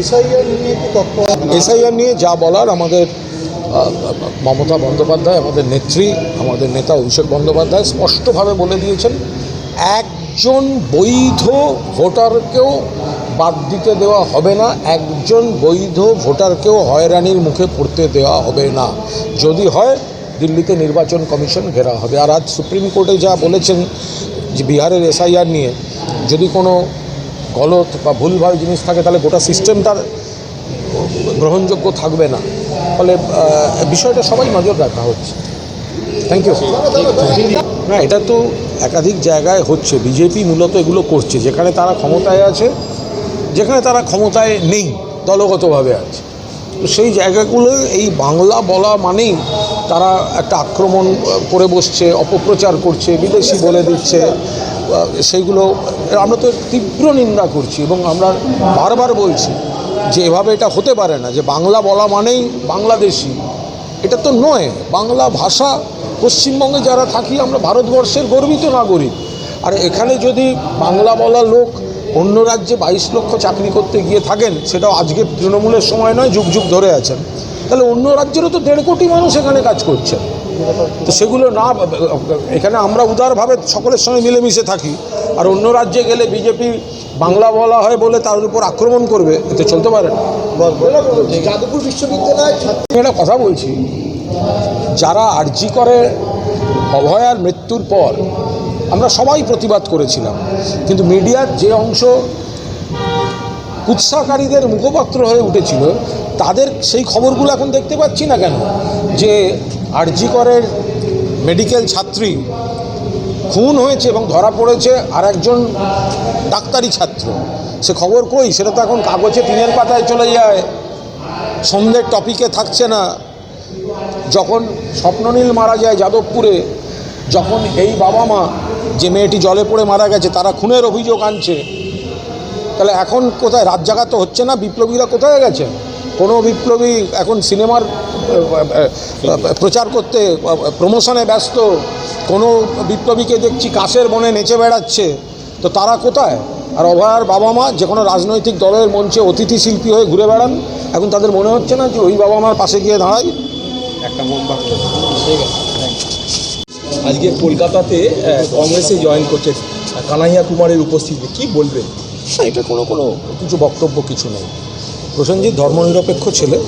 SIR নিয়ে SIR নিয়ে যা বলার আমাদের মমতা বন্দ্যোপাধ্যায়, আমাদের নেত্রী, আমাদের নেতা অভিষেক বন্দ্যোপাধ্যায় স্পষ্টভাবে বলে দিয়েছেন, একজন বৈধ ভোটারকেও বাদ দিতে দেওয়া হবে না, একজন বৈধ ভোটারকেও হয়রানির মুখে পড়তে দেওয়া হবে না। যদি হয়, দিল্লিতে নির্বাচন কমিশন ঘেরা হবে। আর আজ সুপ্রিম কোর্টে যা বলেছেন যে বিহারের এসআইআর নিয়ে, যদি কোনো গলত বা ভুলভাল জিনিস থাকে, তাহলে গোটা সিস্টেম তার গ্রহণযোগ্য থাকবে না। ফলে বিষয়টা সবাই নজর রাখা হচ্ছে। থ্যাংক ইউ না, এটা তো একাধিক জায়গায় হচ্ছে। বিজেপি মূলত এগুলো করছে। যেখানে তারা ক্ষমতায় আছে, যেখানে তারা ক্ষমতায় নেই, দলগতভাবে আছে। তো সেই জায়গাগুলো এই বাংলা বলা মানেই তারা একটা আক্রমণ করে বসছে, অপপ্রচার করছে, বিদেশি বলে দিচ্ছে সেইগুলো, আমরা তো তীব্র নিন্দা করছি এবং আমরা বারবার বলছি যে এভাবে এটা হতে পারে না, যে বাংলা বলা মানেই বাংলাদেশি। এটা তো নয়, বাংলা ভাষা, পশ্চিমবঙ্গে যারা থাকি, আমরা ভারতবর্ষের গর্বিত নাগরিক। আর এখানে যদি বাংলা বলা লোক অন্য রাজ্যে বাইশ লক্ষ চাকরি করতে গিয়ে থাকেন, সেটাও আজকে তৃণমূলের সময় নয়, যুগ যুগ ধরে আছেন। তাহলে অন্য রাজ্যেরও তো দেড় কোটি মানুষ এখানে কাজ করছে। তো সেগুলো না এখানে আমরা উদারভাবে সকলের সঙ্গে মিলেমিশে থাকি। আর অন্য রাজ্যে গেলে বিজেপি বাংলা বলা হয় বলে তার উপর আক্রমণ করবে এতে চলতে পারে না। যাদবপুর বিশ্ববিদ্যালয় আমি একটা কথা বলছি। যারা আর্জি করে অভয়ার মৃত্যুর পর আমরা সবাই প্রতিবাদ করেছিলাম। কিন্তু মিডিয়ার যে অংশ উৎসাহকারীদের মুখপাত্র হয়ে উঠেছিল তাদের সেই খবরগুলো এখন দেখতে পাচ্ছি না কেন? যে আরজি করের মেডিকেল ছাত্রী খুন হয়েছে এবং ধরা পড়েছে আর একজন ডাক্তারি ছাত্র। সে খবর কই? সেটা তো এখন কাগজে তিনের পাতায় চলে যায়। সন্ধ্যের টপিকে থাকছে না। যখন স্বপ্ননীল মারা যায় যাদবপুরে, যখন এই বাবা মা যে মেয়েটি জলে পড়ে মারা গেছে, তারা খুনের অভিযোগ আনছে। তাহলে এখন কোথায়? রাত জাগা তো হচ্ছে না? বিপ্লবীরা কোথায় গেছে? কোনো বিপ্লবী এখন সিনেমার প্রচার করতে প্রমোশনে ব্যস্ত কোনো বিপ্লবীকে দেখছি কাশের বনে নেচে বেড়াচ্ছে তো তারা কোথায়? আর অভয়ার বাবা মা যে কোনো রাজনৈতিক দলের মঞ্চে অতিথি শিল্পী হয়ে ঘুরে বেড়ান এখন তাদের মনে হচ্ছে না যে ওই বাবা মার পাশে গিয়ে দাঁড়াই? একটা মোমবাতি ঠিক আছে আজকে কলকাতাতে কংগ্রেসে জয়েন করছে কানাইয়া কুমারের উপস্থিতি কি বলবেন? না এটা কোনো কোনো কিছু বক্তব্য কিছু নেই। প্রসেনজিৎ ধর্মনিরপেক্ষ ছেলে।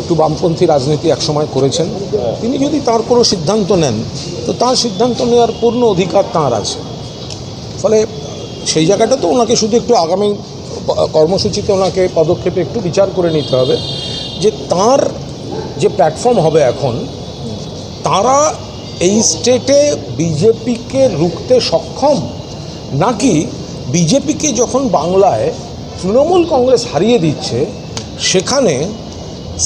একটু বামপন্থী রাজনীতি একসময় করেছেন। তিনি যদি তার কোনো সিদ্ধান্ত নেন, তো তার সিদ্ধান্ত নেওয়ার পূর্ণ অধিকার তাঁর আছে। ফলে সেই জায়গাটা তো ওনাকে শুধু একটু আগামী কর্মসূচিতে ওনাকে পদক্ষেপে একটু বিচার করে নিতে হবে। যে তার যে প্ল্যাটফর্ম হবে এখন, তারা এই স্টেটে বিজেপিকে রুখতে সক্ষম? নাকি বিজেপিকে যখন বাংলায় তৃণমূল কংগ্রেস হারিয়ে দিচ্ছে সেখানে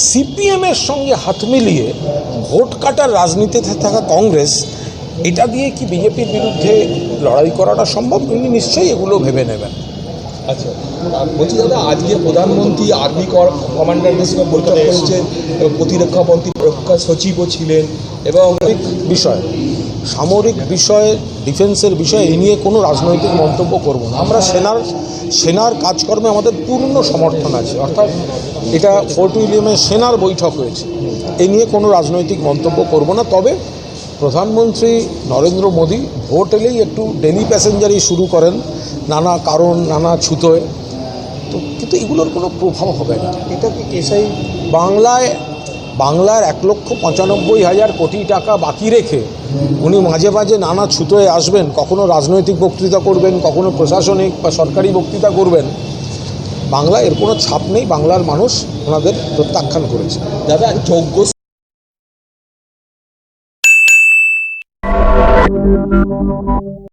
সিপিএমের সঙ্গে হাত মিলিয়ে ভোট কাটার রাজনীতিতে থাকা কংগ্রেস এটা দিয়ে কি বিজেপির বিরুদ্ধে লড়াই করাটা সম্ভব? উনি নিশ্চয়ই এগুলো ভেবে নেবেন। আচ্ছা বলছি দাদা আজকে প্রধানমন্ত্রী আর্মি কমান্ডারদের সঙ্গে বৈঠক করেছেন এবং প্রতিরক্ষা মন্ত্রী রক্ষা সচিবও ছিলেন এবং বিষয়। সামরিক বিষয়ে ডিফেন্সের বিষয়ে এই নিয়ে কোনো রাজনৈতিক মন্তব্য করব না। আমরা সেনার সেনার কাজকর্মে আমাদের পূর্ণ সমর্থন আছে। অর্থাৎ এটা ফোর্ট উইলিয়ামের সেনার বৈঠক হয়েছে। এই নিয়ে কোনো রাজনৈতিক মন্তব্য করব না। তবে প্রধানমন্ত্রী নরেন্দ্র মোদী ভোট এলেই একটু ডেলি প্যাসেঞ্জারই শুরু করেন। নানা কারণ, নানা ছুতোয়। তো কিন্তু এগুলোর কোনো প্রভাব হবে না। এটা কি এসআই? বাংলায়, বাংলার এক লক্ষ পঁচানব্বই হাজার কোটি টাকা বাকি রেখে উনি মাঝে মাঝে নানা ছুতোয় আসবেন, কখনো রাজনৈতিক বক্তৃতা করবেন, কখনো প্রশাসনিক বা সরকারি বক্তৃতা করবেন। বাংলা এর কোনো ছাপ নেই, বাংলার মানুষ ওনাদের প্রত্যাখ্যান করেছে। দাদা যোগ্য